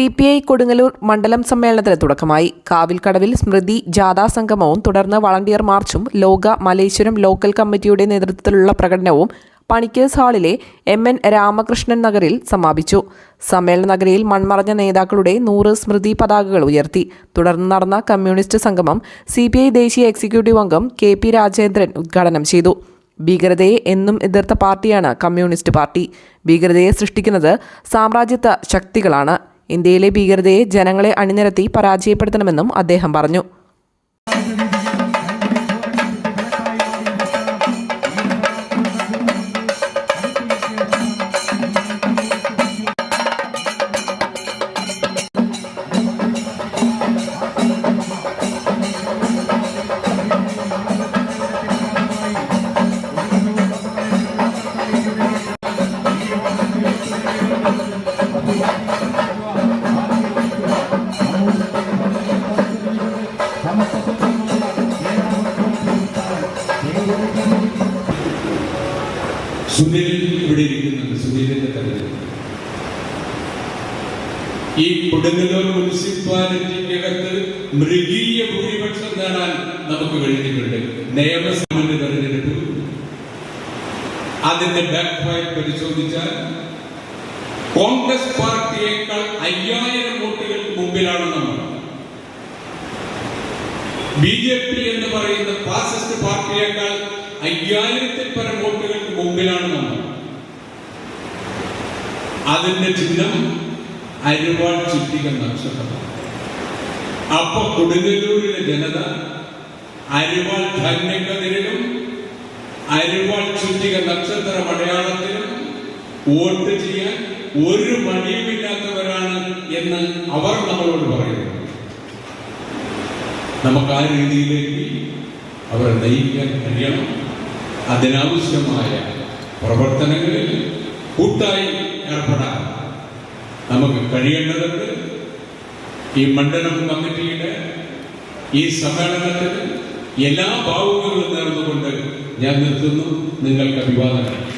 C P I Kodungallur മണ്ഡലം സമ്മേളനത്തിന് തുടക്കമായി. കാവിൽക്കടവിൽ സ്മൃതി ജാഥാ സംഗമവും തുടർന്ന് വളണ്ടിയർ മാർച്ചും ലോക മലേശ്വരം ലോക്കൽ കമ്മിറ്റിയുടെ നേതൃത്വത്തിലുള്ള പ്രകടനവും പണിക്കേഴ്സ് ഹാളിലെ എം എൻ രാമകൃഷ്ണൻ നഗറിൽ സമാപിച്ചു. സമ്മേളന നഗരിയിൽ മൺമറഞ്ഞ നേതാക്കളുടെ നൂറ് സ്മൃതി പതാകകൾ ഉയർത്തി. തുടർന്ന് നടന്ന കമ്മ്യൂണിസ്റ്റ് സംഗമം സി ദേശീയ എക്സിക്യൂട്ടീവ് അംഗം കെ പി രാജേന്ദ്രൻ ഉദ്ഘാടനം ചെയ്തു. ഭീകരതയെ എന്നും എതിർത്ത പാർട്ടിയാണ് കമ്മ്യൂണിസ്റ്റ് പാർട്ടി. ഭീകരതയെ സൃഷ്ടിക്കുന്നത് സാമ്രാജ്യത്വ ശക്തികളാണ്. ഇന്ത്യയിലെ ഭീകരതയെ ജനങ്ങളെ അണിനിരത്തി പരാജയപ്പെടുത്തണമെന്നും അദ്ദേഹം പറഞ്ഞു. സുനിൽ ഇവിടെ ഇരിക്കുന്നുണ്ട്. സുനിലിന്റെ തലയിൽ. ഈ കൊടുങ്ങല്ലൂർ മുനിസിപ്പാലിറ്റിക്കകത്ത് മൃഗീയ ഭൂരിപക്ഷം നേടാൻ നമുക്ക് കഴിഞ്ഞിട്ടുണ്ട്. നിയമസഭ തെരഞ്ഞെടുപ്പ്. അതിന്റെ ബാക്ക് ഫയൽ പരിശോധിച്ചാൽ കോൺഗ്രസ് പാർട്ടിയേക്കാൾ അയ്യായിരം വോട്ടുകൾക്ക് മുമ്പിലാണ് നമ്മൾ. ബി ജെ പി എന്ന് പറയുന്ന ഫാസിസ്റ്റ് പാർട്ടിയേക്കാൾ അയ്യായിരത്തിൽ പരം വോട്ടുകൾക്ക് മുമ്പിലാണ് നമ്മൾ. അതിന്റെ ചിഹ്നം അരുവാൾ ചുറ്റിക നക്ഷത്രം. അപ്പൊ കൊടുങ്ങല്ലൂരിലെ ജനത അരുവാൾ ധാന്യക്കതിരിലും അരുവാൾ ചുറ്റിക നക്ഷത്ര അടയാളത്തിലും വോട്ട് ചെയ്യാൻ ഒരു മടിയുമില്ലാത്തവരാണ് എന്ന് അവർ നമ്മളോട് പറയുന്നു. നമുക്ക് ആ രീതിയിലേക്ക് അവരെ നയിക്കാൻ കഴിയണം. അതിനാവശ്യമായ പ്രവർത്തനങ്ങളിൽ കൂട്ടായി ഏർപ്പെടാൻ നമുക്ക് കഴിയേണ്ടതുണ്ട്. ഈ മണ്ഡലം കമ്മിറ്റിയുടെ ഈ സമ്മേളനത്തിൽ എല്ലാ ഭാവുകളും നേർന്നുകൊണ്ട് ഞാൻ നിർത്തുന്നു. നിങ്ങൾക്ക് അഭിവാദനം